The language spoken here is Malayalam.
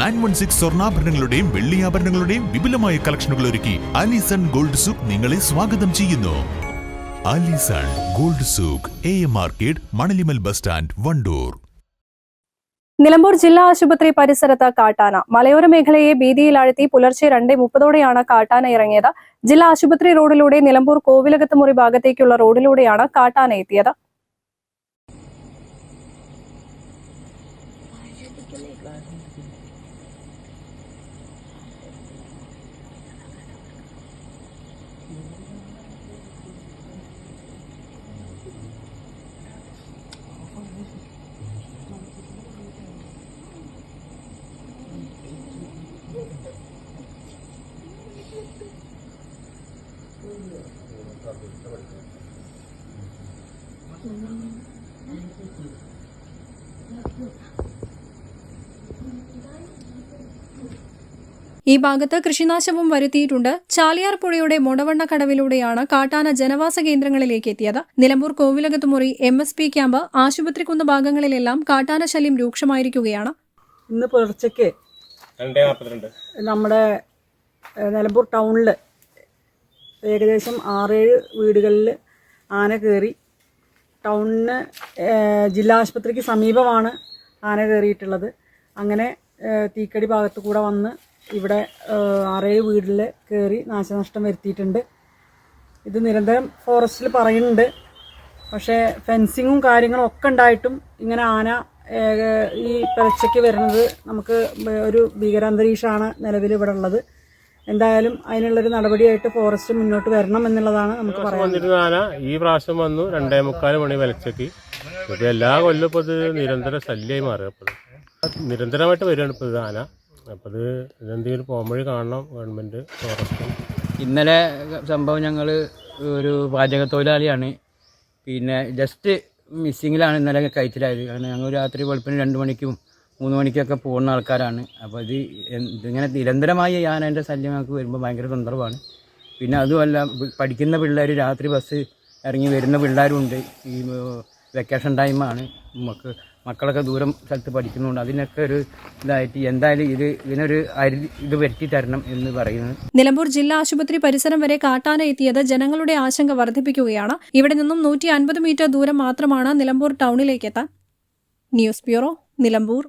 നയൻ വൺ സിക്സ് സ്വർണാഭരണങ്ങളുടെയും വെള്ളിയാഭരണങ്ങളുടെയും വിപുലമായ കളക്ഷനുകൾ ഒരുക്കി അലിസൺ ഗോൾഡ് സൂക്ക് നിങ്ങളെ സ്വാഗതം ചെയ്യുന്നു. Alison gold souk A M market Manalimal bus stand Wandoor. Nilambur ജില്ലാ ആശുപത്രി പരിസരത്ത് കാട്ടാന. മലയോര മേഖലയെ ഭീതിയിലാഴ്ത്തി പുലർച്ചെ രണ്ടേ മുപ്പതോടെയാണ് കാട്ടാന ഇറങ്ങിയത്. ജില്ലാ ആശുപത്രി റോഡിലൂടെ നിലമ്പൂർ കോവിലകത്ത് മുറി ഭാഗത്തേക്കുള്ള റോഡിലൂടെയാണ് കാട്ടാന എത്തിയത്. ഈ ഭാഗത്ത് കൃഷിനാശവും വരുത്തിയിട്ടുണ്ട്. ചാലിയാർ പുഴയുടെ മുടവണ്ണ കടവിലൂടെയാണ് കാട്ടാന ജനവാസ കേന്ദ്രങ്ങളിലേക്ക് എത്തിയത്. Nilambur Kovilakathumuri M S P camp ആശുപത്രിക്കുന്ന് ഭാഗങ്ങളിലെല്ലാം കാട്ടാന ശല്യം രൂക്ഷമായിരിക്കുകയാണ്. ഇന്ന് പുലർച്ചയ്ക്ക് നമ്മുടെ നിലമ്പൂർ ടൗണിൽ ഏകദേശം ആറേഴ് വീടുകളിൽ ആന കയറി. ടൗണിന് ജില്ലാ ആശുപത്രിക്ക് സമീപമാണ് ആന കയറിയിട്ടുള്ളത്. അങ്ങനെ തീക്കടി ഭാഗത്ത് കൂടെ വന്ന് ഇവിടെ ആറേഴ് വീടിൽ കയറി നാശനഷ്ടം വരുത്തിയിട്ടുണ്ട്. ഇത് നിരന്തരം ഫോറസ്റ്റിൽ പറയുന്നുണ്ട്. പക്ഷേ ഫെൻസിങ്ങും കാര്യങ്ങളും ഒക്കെ ഉണ്ടായിട്ടും ഇങ്ങനെ ആന ഈ പുലർച്ചയ്ക്ക് വരുന്നത് നമുക്ക് ഒരു ഭീകരാന്തരീക്ഷമാണ് നിലവിൽ ഇവിടെ ഉള്ളത്. എന്തായാലും അതിനുള്ളൊരു നടപടിയായിട്ട് ഫോറസ്റ്റ് മുന്നോട്ട് വരണം എന്നുള്ളതാണ് നമുക്ക് പറയാം ഈ പ്രാവശ്യം വന്നു രണ്ടേ മുക്കാൽ മണി വിലച്ചക്ക് ഇത് എല്ലാ കൊല്ലം ഇപ്പൊ ഇത് നിരന്തര ശല്യമായി മാറുക അപ്പോൾ. നിരന്തരമായിട്ട് വരികയാണ് ഇപ്പൊ ഇത് ആന. അപ്പോൾ ഇത് ഇതെന്തെങ്കിലും പോംവഴി കാണണം ഗവൺമെന്റ് ഫോറസ്റ്റും ഇന്നലെ സംഭവം ഞങ്ങൾ ഒരു പാചക തൊഴിലാളിയാണ്. പിന്നെ ജസ്റ്റ് മിസ്സിങ്ങിലാണ് ഇന്നലെ കയറ്റിലായത്. കാരണം ഞങ്ങൾ രാത്രി വെളുപ്പിന് രണ്ട് മണിക്കും മൂന്ന് മണിക്കൊക്കെ പോകുന്ന ആൾക്കാരാണ്. അപ്പോൾ ഇത് ഇതിങ്ങനെ നിരന്തരമായി ആനേന്റെ ശല്യം ഞങ്ങൾക്ക് വരുമ്പോൾ ഭയങ്കര സന്ദർഭമാണ് പിന്നെ അതുമല്ല പഠിക്കുന്ന പിള്ളേർ രാത്രി ബസ് ഇറങ്ങി വരുന്ന പിള്ളേരുണ്ട്. ഈ വെക്കേഷൻ ടൈമാണ് മക്ക മക്കളൊക്കെ ദൂരം സ്ഥലത്ത് പഠിക്കുന്നുണ്ട് അതിനൊക്കെ ഒരു ഇതായിട്ട് എന്തായാലും ഇത് ഇതിനൊരു അരി ഇത് വരുത്തി തരണം എന്ന് പറയുന്നത്. നിലമ്പൂർ ജില്ലാ ആശുപത്രി പരിസരം വരെ കാട്ടാന എത്തിയത് ജനങ്ങളുടെ ആശങ്ക വർദ്ധിപ്പിക്കുകയാണ്. ഇവിടെ നിന്നും നൂറ്റി അൻപത് മീറ്റർ ദൂരം മാത്രമാണ് നിലമ്പൂർ ടൗണിലേക്ക് എത്താൻ. News bureau Nilambur.